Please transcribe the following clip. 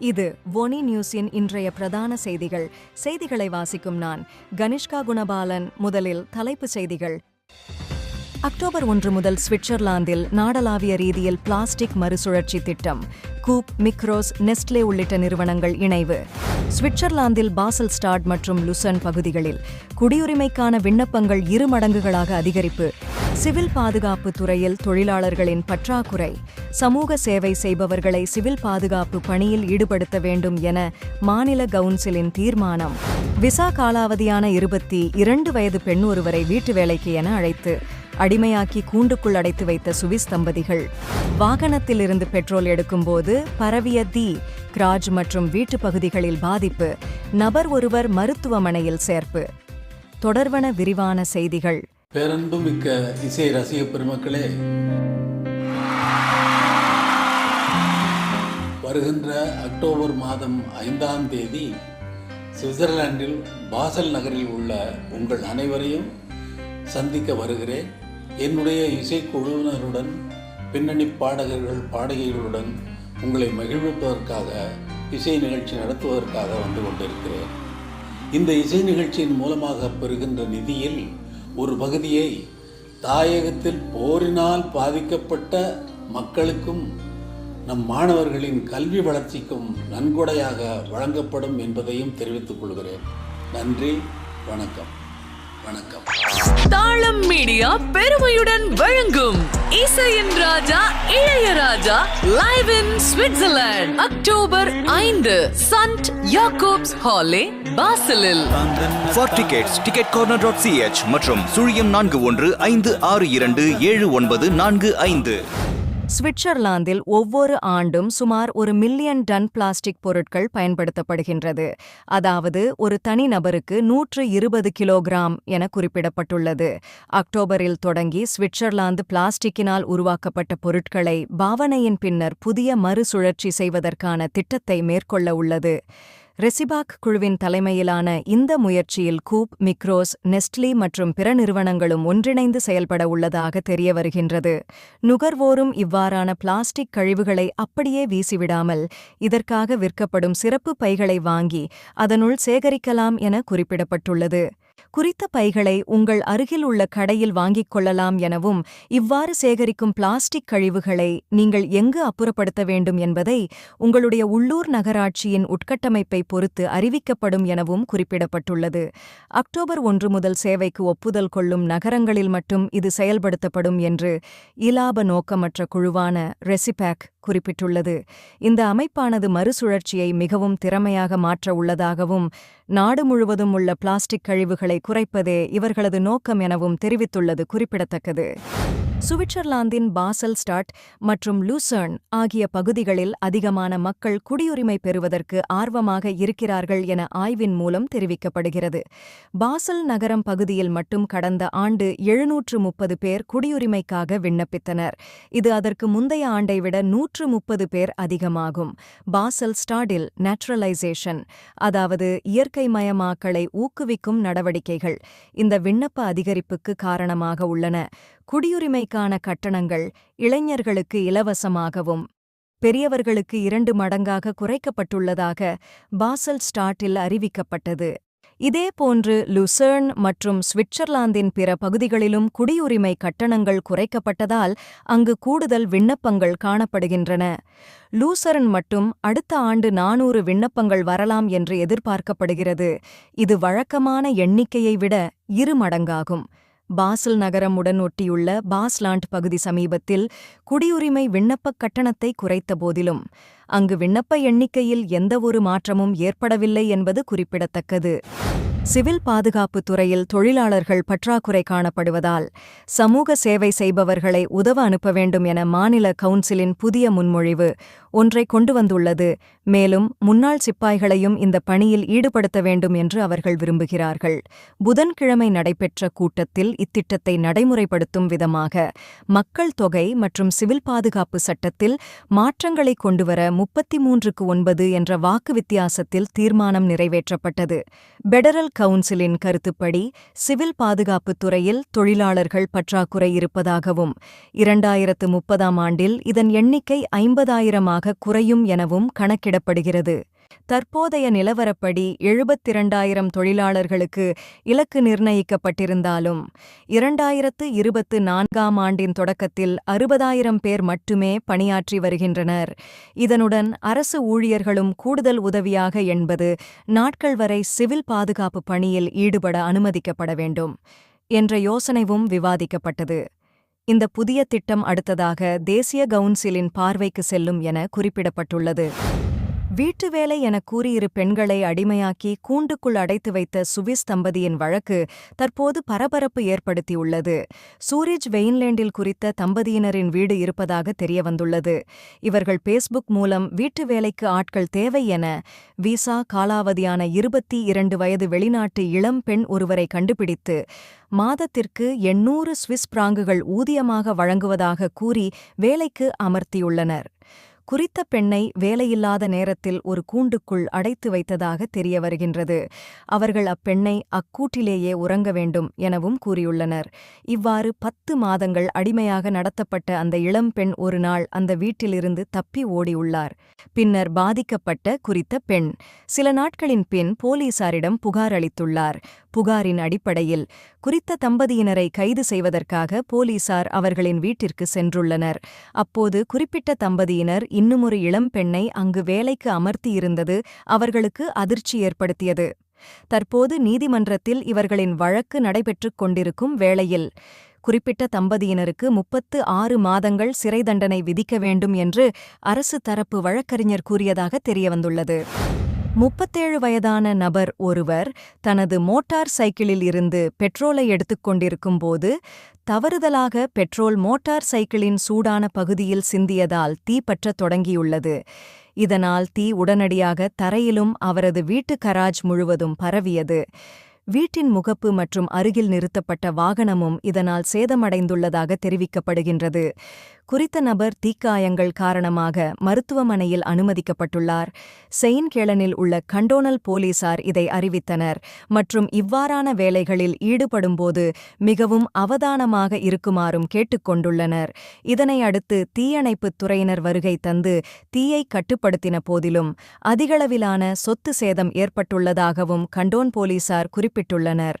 இது ஒனி நியூஸின் இன்றைய பிரதான செய்திகள். செய்திகளை வாசிக்கும் நான் கனிஷ்கா குணபாலன். முதலில் தலைப்புச் செய்திகள். அக்டோபர் ஒன்று முதல் சுவிட்சர்லாந்தில் நாடளாவிய ரீதியில் பிளாஸ்டிக் மறுசுழற்சி திட்டம். கூப் மிக்ரோஸ் நெஸ்ட்லே உள்ளிட்ட நிறுவனங்கள் இணைவு. சுவிட்சர்லாந்தில் பாசல் ஸ்டாட் மற்றும் லுசன் பகுதிகளில் குடியுரிமைக்கான விண்ணப்பங்கள் இரு மடங்குகளாக அதிகரிப்பு. சிவில் பாதுகாப்பு துறையில் தொழிலாளர்களின் பற்றாக்குறை. சமூக சேவை செய்பவர்களை சிவில் பாதுகாப்பு பணியில் ஈடுபடுத்த வேண்டும் என மாநில கவுன்சிலின் தீர்மானம். விசா காலாவதியான இருபத்தி இரண்டு வயது பெண் ஒருவரை வீட்டு வேலைக்கு என அழைத்து அடிமையாக்கி கூண்டுக்குள் அடைத்து வைத்த சுவிஸ் தம்பதிகள். வாகனத்திலிருந்து பெட்ரோல் எடுக்கும்போது பரவிய தீ கிராஜ் மற்றும் வீட்டுப் பகுதிகளில் பாதிப்பு நபர் ஒருவர் மருத்துவமனையில் சேர்ப்பு. தொடர்வன விரிவான செய்திகள். பேரன்பு மிக்க இசை ரசிக பெருமக்களே. வருகின்ற அக்டோபர் மாதம் ஐந்தாம் தேதி சுவிட்சர்லாந்தில் பாசல் நகரில் உள்ள உங்கள் அனைவரையும் சந்திக்க வருகிறேன். என்னுடைய இசைக்குழுவினருடன் பின்னணி பாடகர்கள் பாடகிகளுடன் உங்களை மகிழ்விப்பதற்காக இசை நிகழ்ச்சி நடத்துவதற்காக வந்து கொண்டிருக்கிறேன். இந்த இசை நிகழ்ச்சியின் மூலமாக பெறுகின்ற நிதியில் ஒரு பகுதியை தாயகத்தில் போரினால் பாதிக்கப்பட்ட மக்களுக்கும் நம் மாணவர்களின் கல்வி வளர்ச்சிக்கும் நன்கொடையாக வழங்கப்படும் என்பதையும் தெரிவித்துக் கொள்கிறேன். நன்றி வணக்கம். வணக்கம். தாளம் மீடியா பெருமையுடன் வழங்கும் இசையின் ராஜா Ilaiyaraaja live in Switzerland October ஐந்து Sankt Jakobs Halle பாசலில். For tickets ticket corner dot CH மற்றும் சுழியம் நான்கு ஒன்று ஐந்து ஆறு இரண்டு ஏழு ஒன்பது நான்கு ஐந்து. சுவிட்சர்லாந்தில் ஒவ்வொரு ஆண்டும் சுமார் ஒரு மில்லியன் டன் பிளாஸ்டிக் பொருட்கள் பயன்படுத்தப்படுகின்றது. அதாவது ஒரு தனிநபருக்கு நூற்று இருபது கிலோகிராம் என குறிப்பிடப்பட்டுள்ளது. அக்டோபரில் தொடங்கி சுவிட்சர்லாந்து பிளாஸ்டிக்கினால் உருவாக்கப்பட்ட பொருட்களை பாவனையின் பின்னர் புதிய மறுசுழற்சி செய்வதற்கான திட்டத்தை மேற்கொள்ள உள்ளது. ரெசிபாக் குழுவின் தலைமையிலான இந்த முயற்சியில் கூப் மிக்ரோஸ் நெஸ்ட்லி மற்றும் பிற நிறுவனங்களும் ஒன்றிணைந்து செயல்பட உள்ளதாக தெரிய வருகின்றது நுகர்வோரும் இவ்வாறான பிளாஸ்டிக் கழிவுகளை அப்படியே வீசிவிடாமல் இதற்காக விற்கப்படும் சிறப்பு பைகளை வாங்கி அதனுள் சேகரிக்கலாம் என குறிப்பிடப்பட்டுள்ளது. குறித்த பைகளை உங்கள் அருகில் உள்ள கடையில் வாங்கிக் கொள்ளலாம் எனவும் இவ்வாறு சேகரிக்கும் பிளாஸ்டிக் கழிவுகளை நீங்கள் எங்கு அப்புறப்படுத்த வேண்டும் என்பதை உங்களுடைய உள்ளூர் நகராட்சியின் உட்கட்டமைப்பை பொறுத்து அறிவிக்கப்படும் எனவும் குறிப்பிடப்பட்டுள்ளது. அக்டோபர் ஒன்று முதல் சேவைக்கு ஒப்புதல் கொள்ளும் நகரங்களில் மட்டும் இது செயல்படுத்தப்படும் என்று இலாப நோக்கமற்ற குழுவான ரெசிபேக் குறிப்பிட்டுள்ளது. இந்த அமைப்பானது மறுசுழற்சியை மிகவும் திறமையாக மாற்ற உள்ளதாகவும் நாடு முழுவதும் உள்ள பிளாஸ்டிக் கழிவுகளை குறைப்பதே இவர்களது நோக்கம் எனவும் தெரிவித்துள்ளது குறிப்பிடத்தக்கது. சுவிட்சர்லாந்தின் பாசல் ஸ்டாட் மற்றும் லூசர்ன் ஆகிய பகுதிகளில் அதிகமான மக்கள் குடியுரிமை பெறுவதற்கு ஆர்வமாக இருக்கிறார்கள் என ஆய்வின் மூலம் தெரிவிக்கப்படுகிறது. பாசல் நகரம் பகுதியில் மட்டும் கடந்த ஆண்டு எழுநூற்று முப்பது பேர் குடியுரிமைக்காக விண்ணப்பித்தனர். இது அதற்கு முந்தைய ஆண்டை விட நூற்று முப்பது பேர் அதிகமாகும். பாசல் ஸ்டாடில் நேச்சுரலைசேஷன் அதாவது இயற்கைமயமாக்கலை ஊக்குவிக்கும் நடவடிக்கைகள் இந்த விண்ணப்ப அதிகரிப்புக்கு காரணமாக உள்ளன. குடியுரிமைக்கான கட்டணங்கள் இளைஞர்களுக்கு இலவசமாகவும் பெரியவர்களுக்கு இரண்டு மடங்காக குறைக்கப்பட்டுள்ளதாக பாசல் ஸ்டாட்டில் அறிவிக்கப்பட்டது. இதேபோன்று லுசர்ன் மற்றும் சுவிட்சர்லாந்தின் பிற பகுதிகளிலும் குடியுரிமை கட்டணங்கள் குறைக்கப்பட்டதால் அங்கு கூடுதல் விண்ணப்பங்கள் காணப்படுகின்றன. லூசர்ன் மட்டும் அடுத்த ஆண்டு நானூறு விண்ணப்பங்கள் வரலாம் என்று எதிர்பார்க்கப்படுகிறது. இது வழக்கமான எண்ணிக்கையை விட இரு மடங்காகும். பாசல் நகரம் உடன் ஒட்டியுள்ள பாஸ்லாண்ட் பகுதி சமீபத்தில் குடியுரிமை விண்ணப்பக் கட்டணத்தை குறைத்த போதிலும் அங்கு விண்ணப்ப எண்ணிக்கையில் எந்தவொரு மாற்றமும் ஏற்படவில்லை என்பது குறிப்பிடத்தக்கது. சிவில் பாதுகாப்பு துறையில் தொழிலாளர்கள் பற்றாக்குறை காணப்படுவதால் சமூக சேவை செய்பவர்களை உதவ அனுப்ப வேண்டும் என மாநில கவுன்சிலின் புதிய முன்மொழிவு ஒன்றை கொண்டு வந்துள்ளது. மேலும் முன்னாள் சிப்பாய்களையும் இந்த பணியில் ஈடுபடுத்த வேண்டும் என்று அவர்கள் விரும்புகிறார்கள். புதன்கிழமை நடைபெற்ற கூட்டத்தில் இத்திட்டத்தை நடைமுறைப்படுத்தும் விதமாக மக்கள் தொகை மற்றும் சிவில் பாதுகாப்பு சட்டத்தில் மாற்றங்களை கொண்டுவர முப்பத்தி மூன்றுக்கு ஒன்பது என்ற வாக்கு வித்தியாசத்தில் தீர்மானம் நிறைவேற்றப்பட்டது. பெடரல் கவுன்சிலின் கருத்துப்படி சிவில் பாதுகாப்பு துறையில் தொழிலாளர்கள் பற்றாக்குறை இருப்பதாகவும் இரண்டாயிரத்து முப்பதாம் ஆண்டில் இதன் எண்ணிக்கை ஐம்பதாயிரமாக குறையும் எனவும் கணக்கிட கணக்கிடப்படுகிறது தற்போதைய நிலவரப்படி எழுபத்திரண்டாயிரம் தொழிலாளர்களுக்கு இலக்கு நிர்ணயிக்கப்பட்டிருந்தாலும் இரண்டாயிரத்து இருபத்து நான்காம் ஆண்டின் தொடக்கத்தில் அறுபதாயிரம் பேர் மட்டுமே பணியாற்றி வருகின்றனர். இதனுடன் அரசு ஊழியர்களும் கூடுதல் உதவியாக என்பது நாட்கள் வரை சிவில் பாதுகாப்பு பணியில் ஈடுபட அனுமதிக்கப்பட வேண்டும் என்ற யோசனைவும் விவாதிக்கப்பட்டது. இந்த புதிய திட்டம் அடுத்ததாக தேசிய கவுன்சிலின் பார்வைக்கு செல்லும் என குறிப்பிடப்பட்டுள்ளது. வீட்டு வேலை என கூறியிரு பெண்களை அடிமையாக்கி கூண்டுக்குள் அடைத்து வைத்த சுவிஸ் தம்பதியின் வழக்கு தற்போது பரபரப்பு ஏற்படுத்தியுள்ளது. சூரிஜ் வெயின்லேண்டில் குறித்த தம்பதியினரின் வீடு இருப்பதாக தெரியவந்துள்ளது. இவர்கள் பேஸ்புக் மூலம் வீட்டு வேலைக்கு ஆட்கள் தேவை என விசா காலாவதியான இருபத்தி இரண்டு வயது வெளிநாட்டு இளம் பெண் ஒருவரை கண்டுபிடித்து மாதத்திற்கு எண்ணூறு சுவிஸ் பிராங்குகள் ஊதியமாக வழங்குவதாக கூறி வேலைக்கு அமர்த்தியுள்ளனர். குறித்த பெண்ணை வேலையில்லாத நேரத்தில் ஒரு கூண்டுக்குள் அடைத்து வைத்ததாக தெரிய வருகின்றது. அவர்கள் அப்பெண்ணை அக்கூட்டிலேயே உறங்க வேண்டும் எனவும் கூறியுள்ளனர். இவ்வாறு பத்து மாதங்கள் அடிமையாக நடத்தப்பட்ட அந்த இளம்பெண் ஒரு நாள் அந்த வீட்டிலிருந்து தப்பி ஓடியுள்ளார். பின்னர் பாதிக்கப்பட்ட குறித்த பெண் சில நாட்களின் பின் போலீசாரிடம் புகார் அளித்துள்ளார். புகாரின் அடிப்படையில் குறித்த தம்பதியினரை கைது செய்வதற்காக போலீசார் அவர்களின் வீட்டிற்கு சென்றுள்ளனர். அப்போது குறிப்பிட்ட தம்பதியினர் இன்னுமொரு இளம்பெண்ணை அங்கு வேலைக்கு அமர்த்தியிருந்தது அவர்களுக்கு அதிர்ச்சி ஏற்படுத்தியது. தற்போது நீதிமன்றத்தில் இவர்களின் வழக்கு நடைபெற்றுக் கொண்டிருக்கும் வேளையில் குறிப்பிட்ட தம்பதியினருக்கு முப்பத்து ஆறு மாதங்கள் சிறை தண்டனை விதிக்க வேண்டும் என்று அரசு தரப்பு வழக்கறிஞர் கூறியதாக தெரியவந்துள்ளது. முப்பத்தேழு வயதான நபர் ஒருவர் தனது மோட்டார் சைக்கிளில் இருந்து பெட்ரோலை எடுத்துக்கொண்டிருக்கும் போது தவறுதலாக பெட்ரோல் மோட்டார் சைக்கிளின் சூடான பகுதியில் சிந்தியதால் தீப்பற்றத் தொடங்கியுள்ளது. இதனால் தீ உடனடியாக தரையிலும் அவரது வீட்டு கராஜ் முழுவதும் பரவியது. வீட்டின் முகப்பு மற்றும் அருகில் நிறுத்தப்பட்ட வாகனமும் இதனால் சேதமடைந்துள்ளதாக தெரிவிக்கப்படுகின்றது. குறித்த நபர் தீக்காயங்கள் காரணமாக மருத்துவமனையில் அனுமதிக்கப்பட்டுள்ளார். செயின்கேளனில் உள்ள கண்டோனல் போலீசார் இதை அறிவித்தனர். மற்றும் இவ்வாறான வேலைகளில் ஈடுபடும்போது மிகவும் அவதானமாக இருக்குமாறும் கேட்டுக்கொண்டுள்ளனர். இதனை அடுத்து தீயணைப்புத் துறையினர் வருகை தந்து தீயை கட்டுப்படுத்தின போதிலும் அதிகளவிலான சொத்து சேதம் ஏற்பட்டுள்ளதாகவும் கண்டோன் போலீசார் குறிப்பிட்டுள்ளனர்.